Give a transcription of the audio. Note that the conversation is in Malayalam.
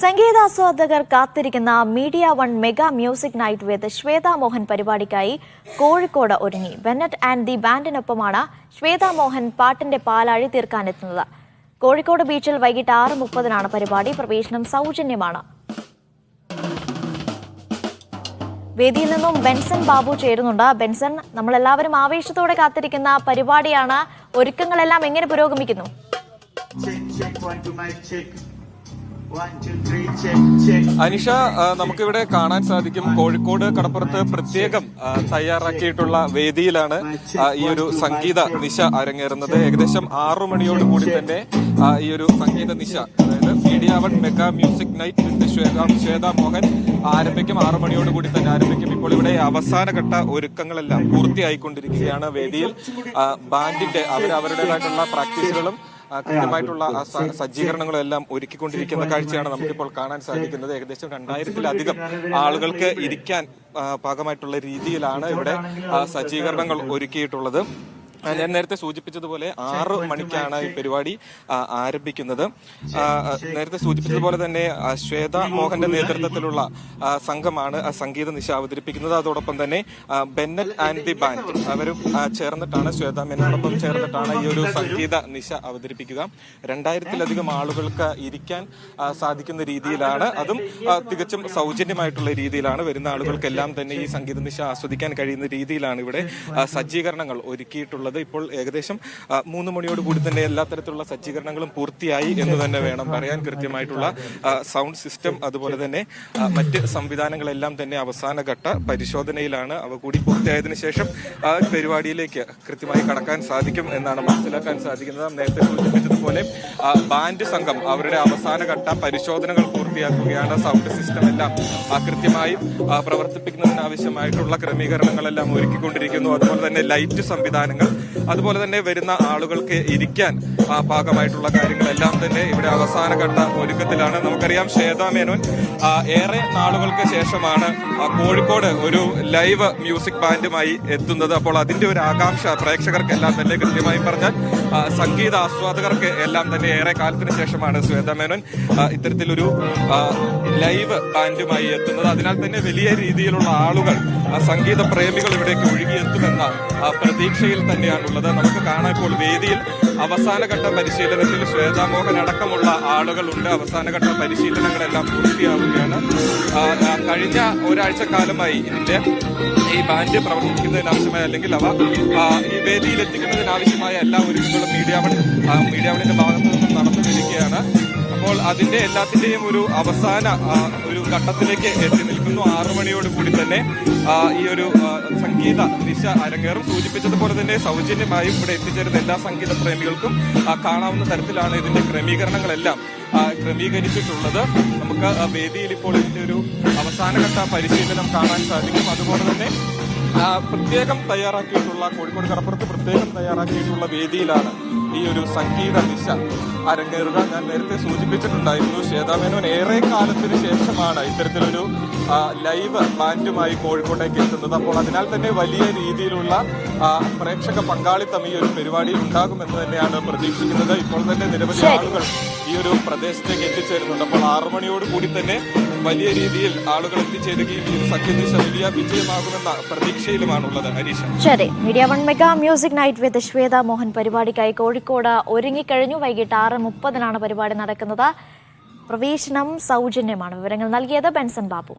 സംഗീതാസ്വാദകർ കാത്തിരിക്കുന്ന media one mega music night with Shweta Mohan പരിപാടിക്കായി Kozhikode ഒരുങ്ങി. ബെന്നറ്റ് ആൻഡ് ദി ബാൻഡിനൊപ്പമാണ് ശ്വേതാ മോഹൻ പാട്ടിന്റെ പാലാഴി തീർക്കാനെത്തുന്നത്. കോഴിക്കോട് ബീച്ചിൽ വൈകിട്ട് ആറ് മുപ്പതിനാണ് പരിപാടി. പ്രവേശനം സൗജന്യമാണ്. വേദിയിൽ നിന്നും ബെൻസൺ ബാബു ചേരുന്നുണ്ട്. ബെൻസൺ നമ്മൾ എല്ലാവരും ആവേശത്തോടെ കാത്തിരിക്കുന്ന പരിപാടിയാണ്. ഒരുക്കങ്ങളെല്ലാം എങ്ങനെ പുരോഗമിക്കുന്നു? അനിഷ നമുക്കിവിടെ കാണാൻ സാധിക്കും. കോഴിക്കോട് കടപ്പുറത്ത് പ്രത്യേകം തയ്യാറാക്കിയിട്ടുള്ള വേദിയിലാണ് ഈ ഒരു സംഗീത നിശ അരങ്ങേറുന്നത്. ഏകദേശം ആറു മണിയോട് കൂടി തന്നെ ഈ ഒരു സംഗീത നിശ അതായത് media one mega music night with Shweta Shweta Mohan ആരംഭിക്കും. ആറു മണിയോട് കൂടി തന്നെ ആരംഭിക്കും. ഇപ്പോൾ ഇവിടെ അവസാനഘട്ട ഒരുക്കങ്ങളെല്ലാം പൂർത്തിയായിക്കൊണ്ടിരിക്കുകയാണ് വേദിയിൽ. ബാൻഡിന്റെ അവർ അവരുടേതായിട്ടുള്ള പ്രാക്ടീസുകളും കൃത്യമായിട്ടുള്ള സജ്ജീകരണങ്ങളെല്ലാം ഒരുക്കിക്കൊണ്ടിരിക്കുന്ന കാഴ്ചയാണ് നമുക്കിപ്പോൾ കാണാൻ സാധിക്കുന്നത്. ഏകദേശം രണ്ടായിരത്തിലധികം ആളുകൾക്ക് ഇരിക്കാൻ പാകമായിട്ടുള്ള രീതിയിലാണ് ഇവിടെ സജ്ജീകരണങ്ങൾ ഒരുക്കിയിട്ടുള്ളത്. ഞാൻ നേരത്തെ സൂചിപ്പിച്ചതുപോലെ ആറ് മണിക്കാണ് ഈ പരിപാടി ആരംഭിക്കുന്നത്. നേരത്തെ സൂചിപ്പിച്ചതുപോലെ തന്നെ ശ്വേത മോഹന്റെ നേതൃത്വത്തിലുള്ള സംഘമാണ് സംഗീത നിശ അവതരിപ്പിക്കുന്നത്. അതോടൊപ്പം തന്നെ ബെന്നറ്റ് ആൻഡ് ദി ബാൻഡ് അവരും ചേർന്നിട്ടാണ് ശ്വേത മേനോടൊപ്പം ചേർന്നിട്ടാണ് ഈ ഒരു സംഗീത നിശ അവതരിപ്പിക്കുക. രണ്ടായിരത്തിലധികം ആളുകൾക്ക് ഇരിക്കാൻ സാധിക്കുന്ന രീതിയിലാണ്. അതും തികച്ചും സൗജന്യമായിട്ടുള്ള രീതിയിലാണ് വരുന്ന ആളുകൾക്കെല്ലാം തന്നെ ഈ സംഗീത നിശ ആസ്വദിക്കാൻ കഴിയുന്ന രീതിയിലാണ് ഇവിടെ സജ്ജീകരണങ്ങൾ ഒരുക്കിയിട്ടുള്ളത്. ഇപ്പോൾ ഏകദേശം മൂന്ന് മണിയോട് കൂടി തന്നെ എല്ലാ തരത്തിലുള്ള സജ്ജീകരണങ്ങളും പൂർത്തിയായി എന്ന് തന്നെ വേണം പറയാൻ കൃത്യമായിട്ടുള്ള സൗണ്ട് സിസ്റ്റം അതുപോലെ തന്നെ മറ്റ് സംവിധാനങ്ങളെല്ലാം തന്നെ അവസാനഘട്ട പരിശോധനയിലാണ് അവ കൂടി പൂർത്തിയായതിനു ശേഷം പരിപാടിയിലേക്ക് കൃത്യമായി കടക്കാൻ സാധിക്കും എന്നാണ് മനസ്സിലാക്കാൻ സാധിക്കുന്നത്. നേരത്തെ സൂചിപ്പിച്ചതുപോലെ ബാൻഡ് സംഘം അവരുടെ അവസാനഘട്ട പരിശോധനകൾ പൂർത്തിയാക്കുകയാണ് സൗണ്ട് സിസ്റ്റം എല്ലാം കൃത്യമായി പ്രവർത്തിപ്പിക്കുന്നതിനാവശ്യമായിട്ടുള്ള ക്രമീകരണങ്ങളെല്ലാം ഒരുക്കിക്കൊണ്ടിരിക്കുന്നു. അതുപോലെ തന്നെ ലൈറ്റ് സംവിധാനങ്ങൾ അതുപോലെ തന്നെ വരുന്ന ആളുകൾക്ക് ഇരിക്കാൻ ആ, പാകമായിട്ടുള്ള കാര്യങ്ങളെല്ലാം തന്നെ ഇവിടെ അവസാന ഘട്ട ഒരുക്കത്തിലാണ്. നമുക്കറിയാം ശ്വേതാ മേനോൻ ഏറെ നാളുകൾക്ക് ശേഷമാണ് കോഴിക്കോട് ഒരു ലൈവ് മ്യൂസിക് ബാൻഡുമായി എത്തുന്നത്. അപ്പോൾ അതിന്റെ ഒരു ആകാംക്ഷ പ്രേക്ഷകർക്കെല്ലാം തന്നെ കൃത്യമായും പറഞ്ഞാൽ സംഗീത ആസ്വാദകർക്ക് എല്ലാം തന്നെ ഏറെ കാലത്തിന് ശേഷമാണ് ശ്വേതാ മേനോൻ ഇത്തരത്തിലൊരു ലൈവ് ബാൻഡുമായി എത്തുന്നത്. അതിനാൽ തന്നെ വലിയ രീതിയിലുള്ള ആളുകൾ സംഗീത പ്രേമികൾ ഇവിടേക്ക് ഒഴുകിയെത്തുമെന്ന പ്രതീക്ഷയിൽ തന്നെയാണുള്ളത്. നമുക്ക് കാണാൻ ഇപ്പോൾ വേദിയിൽ അവസാനഘട്ട പരിശീലനത്തിൽ ശ്വേതാമോഹൻ അടക്കമുള്ള ആളുകളുണ്ട്. അവസാനഘട്ട പരിശീലനങ്ങളെല്ലാം പൂർത്തിയാവുകയാണ്. കഴിഞ്ഞ ഒരാഴ്ച കാലമായി ഇതിന്റെ ഈ ബാൻഡ് പ്രവർത്തിക്കുന്നതിനാവശ്യമായ അല്ലെങ്കിൽ അവ ഈ വേദിയിൽ എത്തിക്കുന്നതിനാവശ്യമായ എല്ലാ ഒരുക്കങ്ങളും മീഡിയ മീഡിയ ഭാഗത്തു അപ്പോൾ അതിന്റെ എല്ലാത്തിന്റെയും ഒരു അവസാന ഒരു ഘട്ടത്തിലേക്ക് എത്തി നിൽക്കുന്നു. ആറു മണിയോട് കൂടി തന്നെ ഈ ഒരു സംഗീത ദിശ അരങ്ങേറും. സൂചിപ്പിച്ചതുപോലെ തന്നെ സൗജന്യമായും ഇവിടെ എത്തിച്ചേരുന്ന എല്ലാ സംഗീത പ്രേമികൾക്കും കാണാവുന്ന തരത്തിലാണ് ഇതിന്റെ ക്രമീകരണങ്ങളെല്ലാം ക്രമീകരിച്ചിട്ടുള്ളത്. നമുക്ക് വേദിയിൽ ഇപ്പോൾ ഇതിന്റെ ഒരു അവസാനഘട്ട പരിശീലനം കാണാൻ സാധിക്കും. അതുപോലെ തന്നെ പ്രത്യേകം തയ്യാറാക്കിയിട്ടുള്ള കോഴിക്കോട് കടപ്പുറത്ത് പ്രത്യേകം തയ്യാറാക്കിയിട്ടുള്ള വേദിയിലാണ് ഈ ഒരു സംഗീത ദിശ അരങ്ങേറുക. ഞാൻ നേരത്തെ സൂചിപ്പിച്ചിട്ടുണ്ടായിരുന്നു ശ്വേതാമേനോൻ ഏറെ കാലത്തിന് ശേഷമാണ് ഇത്തരത്തിലൊരു ലൈവ് ബാൻഡുമായി കോഴിക്കോട്ടേക്ക് എത്തുന്നത്. അപ്പോൾ അതിനാൽ തന്നെ വലിയ രീതിയിലുള്ള പ്രേക്ഷക പങ്കാളിത്തം ഈ ഒരു പരിപാടിയിൽ ഉണ്ടാകുമെന്ന് തന്നെയാണ് പ്രതീക്ഷിക്കുന്നത്. ഇപ്പോൾ തന്നെ നിരവധി ആളുകൾ ഈ ഒരു പ്രദേശത്തേക്ക് എത്തിച്ചേരുന്നുണ്ട്. അപ്പോൾ ആറു മണിയോട് കൂടി തന്നെ വലിയ രീതിയിൽ ആളുകൾ എത്തിച്ചേരുകയും ഈ സഖ്യദിശ വലിയ വിജയമാകുമെന്ന പ്രതീക്ഷയിലുമാണുള്ളത് ഹരീഷ്. ശരി. Media one mega music night with Shweta Mohan പരിപാടിക്കായി Kozhikode ഒരുങ്ങിക്കഴിഞ്ഞു. വൈകിട്ട് ആറ് മുപ്പതിനാണ് പരിപാടി നടക്കുന്നത്. പ്രവേശനം സൗജന്യമാണ്. വിവരങ്ങൾ നൽകിയത് ബെൻസൺ ബാബു.